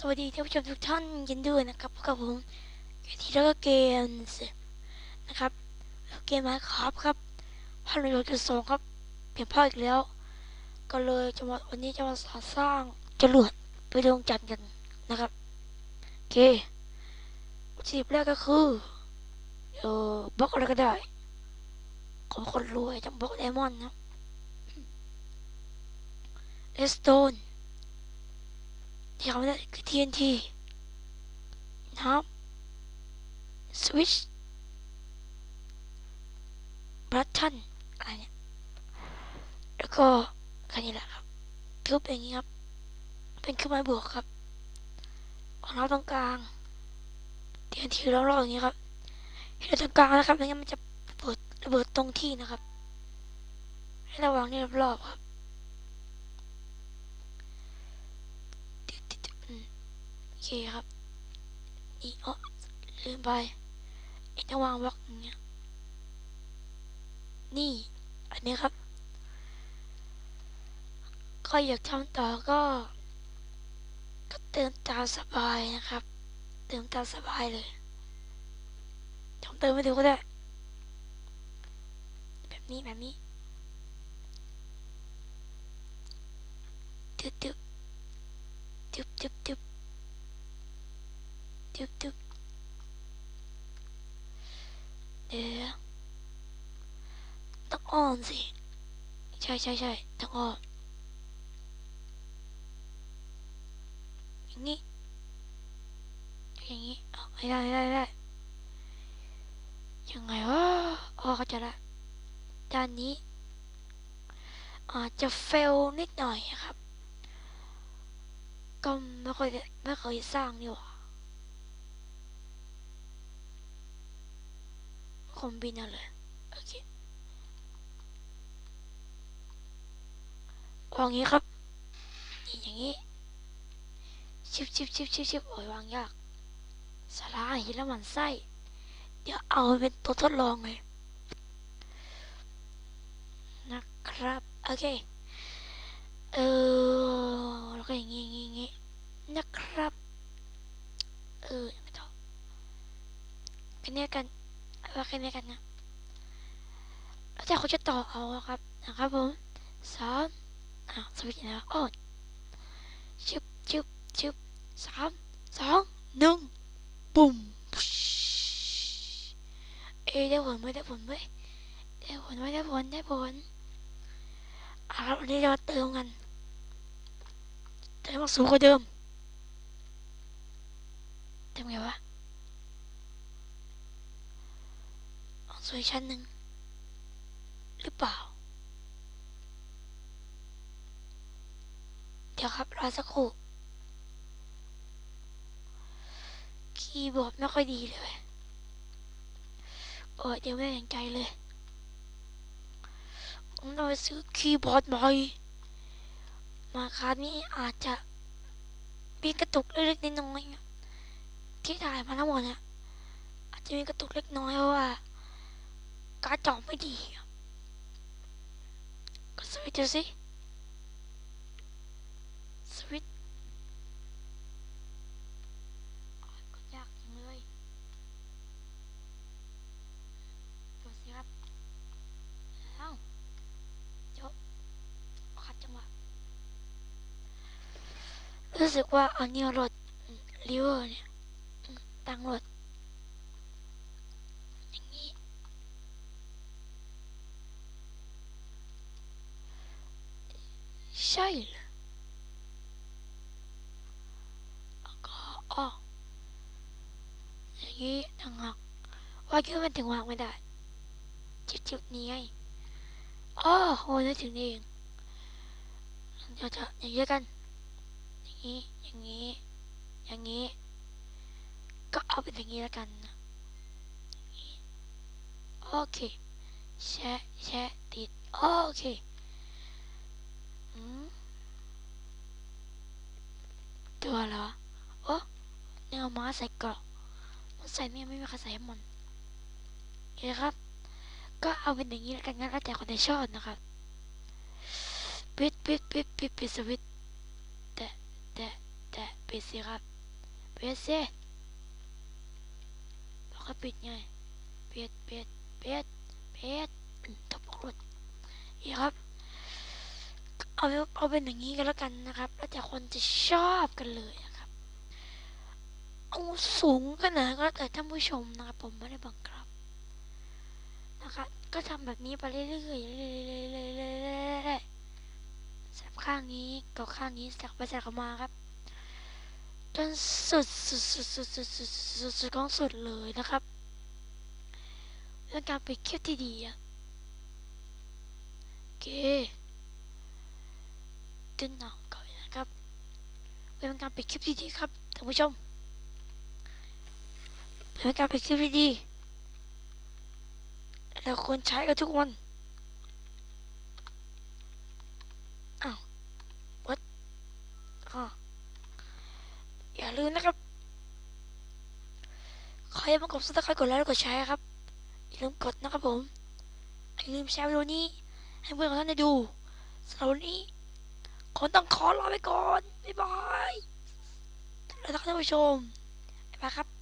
สวัสดีท่านผู้ชมทุกท่านยินดีด้วยนะครับพบกับผมเกทีแล้วก็เกมส์นะครับแล้วเกมมาครับครับพันประโยชน์จุดสองครับเปลี่ยนภาคอีกแล้ว ก็เลยจะมาวันนี้จะมาสร้างจรวดไปดวงจันทร์กันนะครับโอเควัตถุดิบแรกก็คือเออบล็อกอะไรก็ได้ของคนรวยจากบล็อกไดมอนด์นะเลสโตน ที่เขาได้คือ TNT นะครับสวิชบัตชันอะไรเนี่ย แล้วก็แค่นี้แหละครับทุบอย่างนี้ครับ เป็นเครื่องหมายบวกครับของเราตรงกลาง TNT รอบๆอย่างนี้ครับให้เราตรงกลางนะครับไม่งั้นมันจะระเบิดระเบิดตรงที่นะครับ ให้ระวังนี่รอบๆครับ โอ เคครับ อีอ๋อลืมไปอีต้องวางบล็อกอย่างเงี้ย นี่ อันนี้ครับ ก็อยากทำต่อก็ ก็เติมตามสบายนะครับ เติมตามสบายเลยทำเติมไม่ถูกก็ได้ แบบนี้แบบนี้ตึ๊บตึ๊บตึ๊บตึ๊บตึ๊บ ตึ๊บตึ๊บเดี๋ยวต้องอ้อมสิ ใช่ใช่ใช่ต้องอ้อมอย่างนี้ อย่างนี้เอาไม่ได้ไม่ได้ไม่ได้ยังไงวะอ๋อเข้าใจละด้านนี้อาจจะเฟลนิดหน่อยครับ ก็ไม่เคยไม่เคยสร้างนี่หว่า คอมบินาเลยโอเควางอย่างนี้ครับนี่อย่างนี้ ชิบชิบชิบชิบชิบโอ้ยวางยากสลายแล้วมันไส้ เดี๋ยวเอาเป็นตัวทดลองเลย นะครับ โอเค เออ แล้วก็อย่างงี้อย่างงี้อย่างงี้นะครับ เออไม่ต้องแค่นี้กัน ว่าแค่นี้กันนะแล้วแต่เขาจะต่อเอาครับนะครับผมสามอะสวิตช์แล้วอ้อชึบชึบชึบสามสองหนึ่งปุ่มเอ้ได้ผลไหมได้ผลไหมได้ผลไหมได้ผลได้ผลอะครับวันนี้เรามาเติมกันเติมมาสูงกว่าเดิมเติมไงวะ สวยชั้นหนึ่ง หรือเปล่า เดี๋ยวครับ รอสักครู่ คีย์บอร์ดไม่ค่อยดีเลยเออเดี๋ยวไม่แบ่งใจเลย ผมต้องไปซื้อคีย์บอร์ดใหม่มาครานี้อาจจะมีกระตุกเล็กๆน้อยๆที่ถ่ายมาทั้งหมดเนี่ยอาจจะมีกระตุกเล็กน้อยเพราะว่า การจอไม่ดีก็สวิตช์ดูสิสวิตช์ก็ยากจังเลยดูสิครับเอ้าจบขัดจังหวะรู้สึกว่าอันนี้รถลิเวอร์เนี่ยตั้งรถอย่างนี้ ใช่เหรอแล้วก็อ๋ออย่างนี้ต่างหากว่าคิดว่ามันถึงวางไม่ได้จุดๆนี้ไงอ๋อโหนึกถึงนี่เองเดี๋ยวจะอย่างนี้กัน อย่างนี้ อย่างนี้ อย่างนี้ ก็เอาเป็นอย่างนี้แล้วกันนะโอเคแชะแชะติด โอเค อืม ตัวอะไรวะโอ้เนี่เอาม้าใส่เกราะมันใส่เนี่ยไม่มีใครใส่ให้มันโอเคครับ ก็เอาเป็นอย่างนี้แล้วกันงั้นแล้วแต่คนที่ชอบนะครับปิดปิดปิดปิดปิดสวิตแตะแตะแตะปิดปิดสิครับปิดสิบอกให้ปิดไงปิดปิดปิดปิดอืมตบรถนี่ครับ เอาเป็นเอาเป็นอย่างนี้กันแล้วกันนะครับแล้วแต่คนจะชอบกันเลยนะครับเอาสูงขนาดก็แล้วแต่ท่านผู้ชมนะครับผมไม่ได้บังคับนะครับ ก็ทำแบบนี้ไปเรื่อยๆเรื่อยๆเรื่อยๆสับข้างนี้กับข้างนี้สักไปสักมาครับจนสุดสุดสุดสุดสุดสุดสุดสุดของสุดเลยนะครับเรื่องการปิดคลิปที่ดีอะโอเค ดึงหนังก่อนนะครับเป็นการปิดคลิปที่ดีครับท่านผู้ชมเป็นการปิดคลิปที่ดีเราควรใช้กันทุกวันอ้าว what อ๋ออย่าลืมนะครับใครยังไม่กดซับสไครต์กดไลค์และกดแชร์ครับอย่าลืมกดนะครับผมอย่าลืมแชร์วิดีโอนี้ให้เพื่อนของท่านได้ดูสำหรับวันนี้ คนต้องขอลาไปก่อน บ๊ายบายแล้วท่านผู้ชม ไปครับ